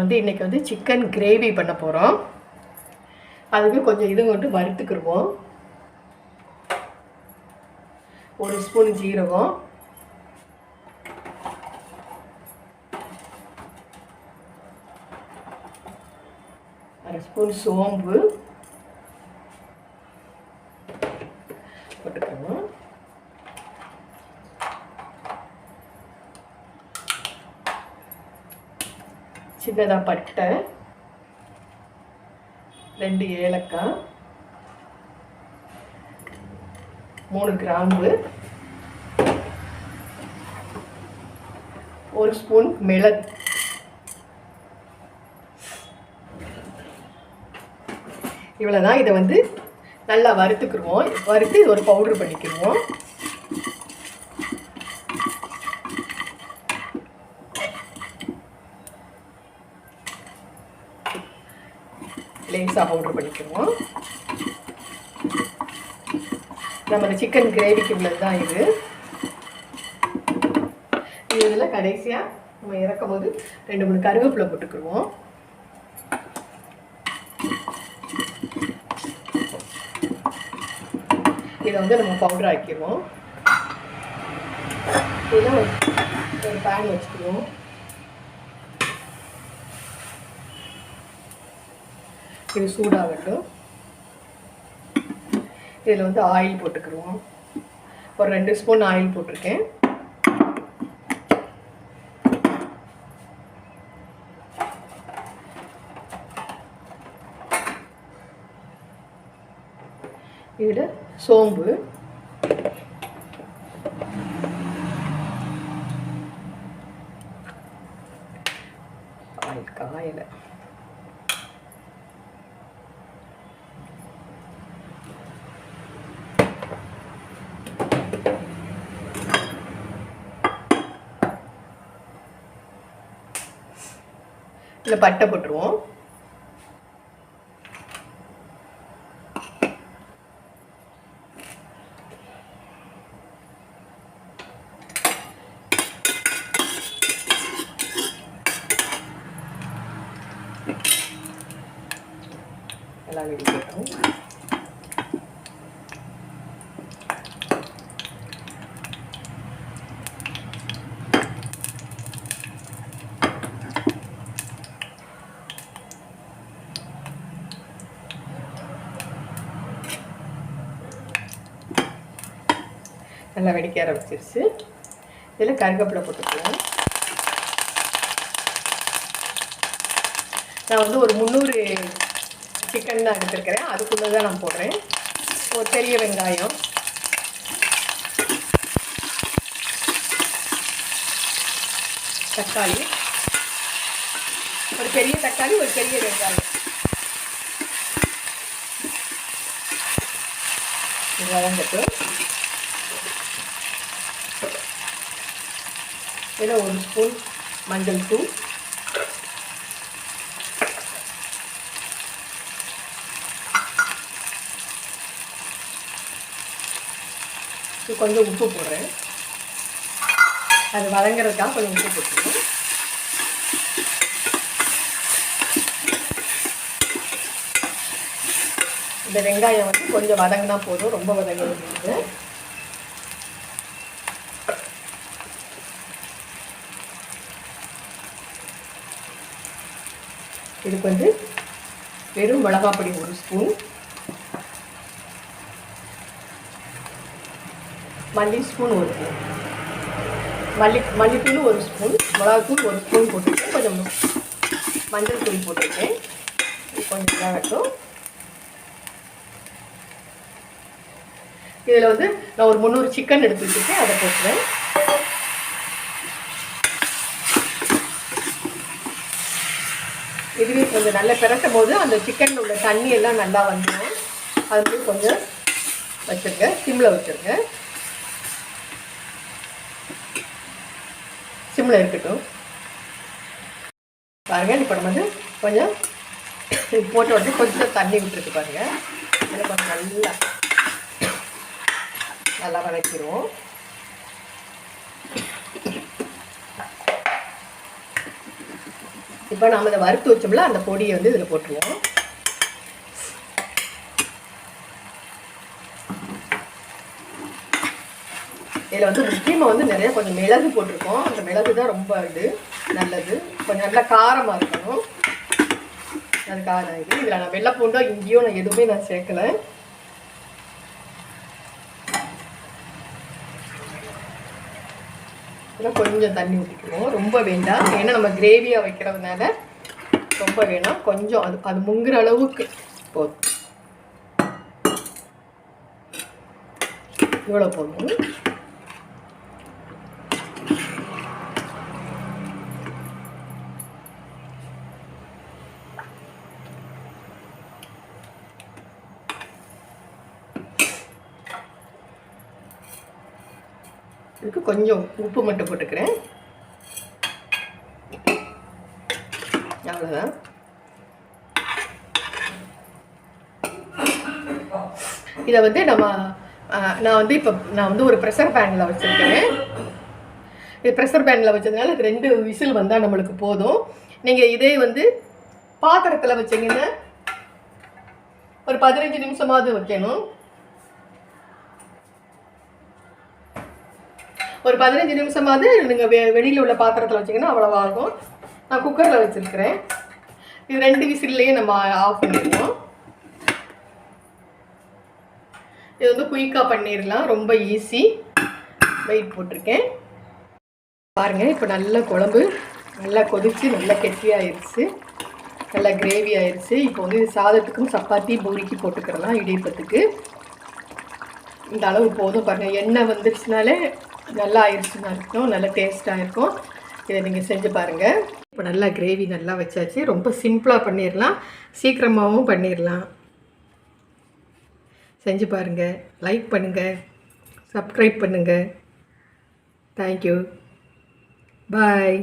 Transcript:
வந்து இன்றைக்கி வந்து சிக்கன் கிரேவி பண்ண போகிறோம் அதுக்கு கொஞ்சம் இது கொண்டு வறுத்துக்கிடுவோம் ஒரு ஸ்பூன் ஜீரகம். அரை ஸ்பூன் சோம்பு. சின்னதாக பட்டை ரெண்டு ஏலக்காய் மூணு கிராம்பு ஒரு ஸ்பூன் மிளகு. இவ்வளோதான் இதை வந்து நல்லா வறுத்துக்கிடுவோம் வறுத்து இது ஒரு பவுட்ரு பண்ணிக்கிடுவோம் லேசாக பவுட்ரு பண்ணிக்குவோம். நம்ம சிக்கன் கிரேவிக்கு உள்ளது தான் இது. இதில் கடைசியாக நம்ம இறக்கும் போது ரெண்டு மூணு கருவேப்பிலை போட்டுக்கிடுவோம் இதை வந்து நம்ம பவுடர் ஆக்கிடுவோம். இதெல்லாம் ஒரு பேன் வச்சுக்குவோம் இது சூடாகட்டும். இதில் வந்து ஆயில் போட்டுக்கிடுவோம் ஒரு ரெண்டு ஸ்பூன் ஆயில் போட்டிருக்கேன். இதில் சோம்பு ஆயில் காயலை இதில் பட்டை போட்டுருவோம். நல்லா வெடிக்கட்டும் நல்லா வெடிக்க ஆரம்பிச்சிருச்சு. இதில் கருவேப்பிலை போட்டுக்கலாம். நான் வந்து ஒரு முந்நூறு சிக்கன் தான் எடுத்துருக்கிறேன். அதுக்குள்ளே தான் நான் போடுறேன். ஒரு பெரிய வெங்காயம். தக்காளி. ஒரு பெரிய தக்காளி ஒரு பெரிய வெங்காயம். இது வதங்கட்டு இதில் ஒரு ஸ்பூன் மஞ்சள் தூள். இது கொஞ்சம் உப்பு போடுறேன். அது வதங்குறதுக்காக கொஞ்சம் உப்பு போட்டுருவோம் இந்த வெங்காயம் வந்து கொஞ்சம் வதங்கினா போதும். ரொம்ப வதங்கினது இதுக்கு வந்து வெறும் மிளகாப்பொடி ஒரு ஸ்பூன். மல்லி ஸ்பூன் ஒரு ஸ்பூன். மல்லி மல்லித்தூள் ஒரு ஸ்பூன். மிளகாத்தூள் ஒரு ஸ்பூன் போட்டுருக்கேன் கொஞ்சம் மஞ்சள் தூள் போட்டிருக்கேன். கொஞ்சம் இதாகட்டும் இதில் வந்து நான் ஒரு முந்நூறு சிக்கன் எடுத்து வச்சுருக்கேன் அதை போட்டுறேன் இதுவே கொஞ்சம் நல்லா பிரட்டும் போது அந்த சிக்கனில் உள்ள தண்ணி எல்லாம் நல்லா வந்துடும் அது வந்து கொஞ்சம் வச்சுருங்க சிம்மில் வச்சுருங்க. சிம்மில் இருக்கட்டும். பாருங்கள் இப்போ நம்ம வந்து கொஞ்சம் போட்ட உடனே கொஞ்சம் தண்ணி விட்டுருக்கு பாருங்கள் இதில் கொஞ்சம் நல்லா நல்லா வதக்கிடுவோம் இப்போ நாம் இதை வறுத்து வச்சோம்ல அந்த பொடியை வந்து இதில் போட்டுருவோம். இதில் வந்து முக்கியமாக வந்து நிறைய கொஞ்சம் மிளகு போட்டிருக்கோம். அந்த மிளகு தான் ரொம்ப இது நல்லது. கொஞ்சம் நல்லா காரமாக இருக்கணும். அது காரம் இது. இதில் நான் வெள்ளை பூண்டோ இங்கேயோ நான் எதுவுமே நான் சேர்க்கலை. இதில் கொஞ்சம் தண்ணி ஊற்றிக்குவோம் ரொம்ப வேண்டாம். ஏன்னா நம்ம கிரேவியாக வைக்கிறதுனால ரொம்ப வேணாம். கொஞ்சம் அது அது முங்குற அளவுக்கு போதும். இவ்வளோ போதும். இதுக்கு கொஞ்சம் உப்பு மட்டும் போட்டுக்கிறேன். அவ்வளோதான் இதை வந்து நம்ம நான் வந்து இப்போ நான் வந்து ஒரு ப்ரெஷர் பேனில் வச்சுருக்கேன் இது ப்ரெஷர் பேனில் வச்சதுனால இது ரெண்டு விசில் வந்தால் நம்மளுக்கு போதும். நீங்கள் இதே வந்து பாத்திரத்தில் வச்சீங்கன்னா ஒரு பதினஞ்சு நிமிஷமாவது வைக்கணும். ஒரு பதினஞ்சு நிமிஷமாவது நீங்கள் வெ வெளியில் உள்ள பாத்திரத்தில் வச்சிங்கன்னா அவ்வளோவா ஆகும் நான் குக்கரில் வச்சுருக்கிறேன். இது ரெண்டு விசில்லையே நம்ம ஆஃப் பண்ணிடுவோம் இது வந்து குயிக்காக பண்ணிடலாம் ரொம்ப ஈஸி. வெயிட் போட்டிருக்கேன். பாருங்கள் இப்போ நல்ல குழம்பு நல்லா கொதிச்சு நல்லா கெட்டியாயிருச்சு நல்லா கிரேவி ஆயிடுச்சு இப்போ வந்து சாதத்துக்கும் சப்பாத்தி பூரிக்கு போட்டுக்கிறலாம் இடியப்பத்துக்கு. இந்த அளவு போதும் பாருங்கள் எண்ணெய் வந்துருச்சுனாலே நல்லா ஆயிடுச்சுன்னா இருக்கும் நல்லா டேஸ்ட்டாக இருக்கும். இதை நீங்கள் செஞ்சு பாருங்கள் இப்போ நல்லா கிரேவி நல்லா வச்சாச்சு. ரொம்ப சிம்பிளாக பண்ணிடலாம் சீக்கிரமாகவும் பண்ணிடலாம் செஞ்சு பாருங்கள் லைக் பண்ணுங்கள் சப்ஸ்கிரைப் பண்ணுங்கள் தேங்க்யூ பாய்